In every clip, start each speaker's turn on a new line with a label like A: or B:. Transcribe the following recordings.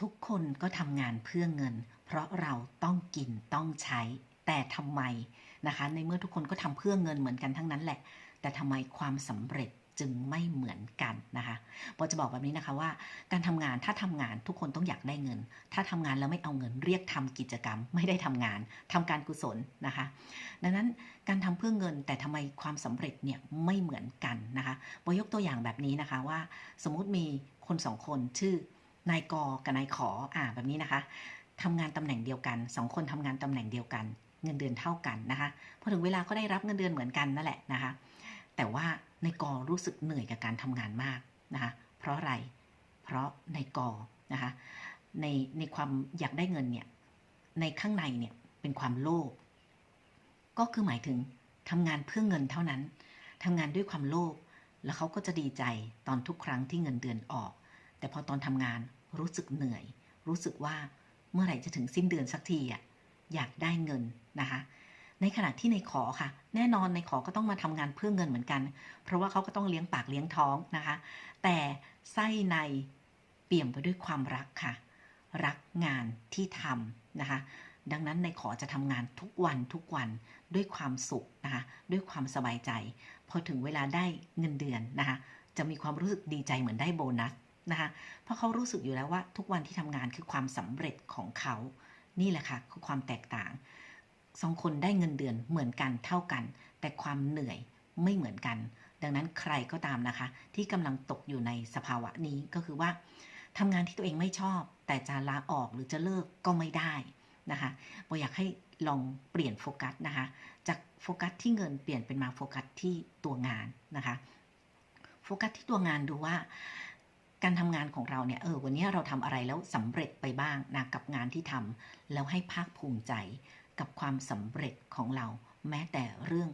A: ทุกคนก็ทำงานเพื่อเงิน เพราะเราต้องกินต้องใช้ แต่ทำไมนะคะ ในเมื่อทุกคนก็ทำเพื่อเงินเหมือนกันทั้งนั้นแหละ แต่ทำไมความสำเร็จจึงไม่เหมือนกันนะคะปอจะบอกแบบนี้นะคะว่า การทำงานถ้าทำงานทุกคนต้องอยากได้เงิน ถ้าทำงานแล้วไม่เอาเงินเรียกทำกิจกรรม ไม่ได้ทำงานทำการกุศลนะคะ ดังนั้นการทำเพื่อเงินแต่ทำไมความสำเร็จเนี่ยไม่เหมือนกันนะคะปอยกตัวอย่างแบบนี้นะคะว่า สมมุติมีคนสองคนชื่อ นายกกับนายขออ่าแบบนี้นะคะทำงานตำแหน่งเดียวกันสองคนทำงานตำแหน่งเดียวกัน เงินเดือนเท่ากันนะคะพอถึงเวลาก็ได้รับเงินเดือนเหมือนกันนั่นแหละนะคะแต่ว่านายกรู้สึกเหนื่อยกับการทำงานมากนะคะเพราะอะไร เพราะนายกนะคะในในความอยากได้เงินเนี่ยในข้างในเนี่ยเป็นความโลภก็คือหมายถึงทำงานเพื่อเงินเท่านั้นทำงานด้วยความโลภแล้วเขาก็จะดีใจตอนทุกครั้งที่เงินเดือนออก แต่พอตอนทำงาน รู้สึกเหนื่อย รู้สึกว่าเมื่อไหร่จะถึงสิ้นเดือนสักทีอะอยากได้เงินนะคะ ในขณะที่ในขอค่ะ แน่นอนในขอก็ต้องมาทำงานเพื่อเงินเหมือนกัน เพราะว่าเขาก็ต้องเลี้ยงปากเลี้ยงท้องนะคะ แต่ไส้ในเปี่ยมไปด้วยความรักค่ะ รักงานที่ทำนะคะ ดังนั้นในขอจะทำงานทุกวันทุกวันด้วยความสุขนะคะด้วยความสบายใจ พอถึงเวลาได้เงินเดือนนะคะจะมีความรู้สึกดีใจเหมือนได้โบนัส นะคะเพราะเขารู้สึกอยู่แล้วว่าทุกวันที่ทำงานคือความสำเร็จของเขานี่แหละค่ะคือความแตกต่างสองคนได้เงินเดือนเหมือนกันเท่ากัน แต่ความเหนื่อยไม่เหมือนกัน ดังนั้นใครก็ตามนะคะ ที่กำลังตกอยู่ในสภาวะนี้ก็คือว่าทำงานที่ตัวเองไม่ชอบ แต่จะลาออกหรือจะเลิกก็ไม่ได้นะคะโบอยากให้ลองเปลี่ยนโฟกัสนะคะ จากโฟกัสที่เงินเปลี่ยนเป็นมาโฟกัสที่ตัวงานนะคะ โฟกัสที่ตัวงานดูว่า การทำงานของเราเนี่ยเออวันนี้เราทำอะไรแล้วสำเร็จไปบ้างนะกับงานที่ทำแล้วให้ภาคภูมิใจกับความสำเร็จของเรา แม้แต่เรื่อง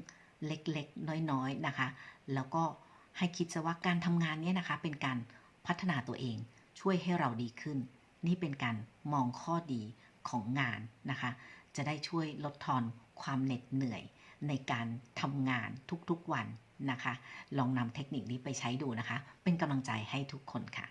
A: เล็กๆ น้อยๆนะคะ แล้วก็ให้คิดซะว่าการทำงานเนี่ยนะคะเป็นการพัฒนาตัวเองช่วยให้เราดีขึ้น นี่เป็นการมองข้อดีของงานนะคะ จะได้ช่วยลดทอนความเหน็ดเหนื่อย ในการทำงานทุกๆวันนะคะ ลองนำเทคนิคนี้ไปใช้ดูนะคะ เป็นกำลังใจให้ทุกคนค่ะ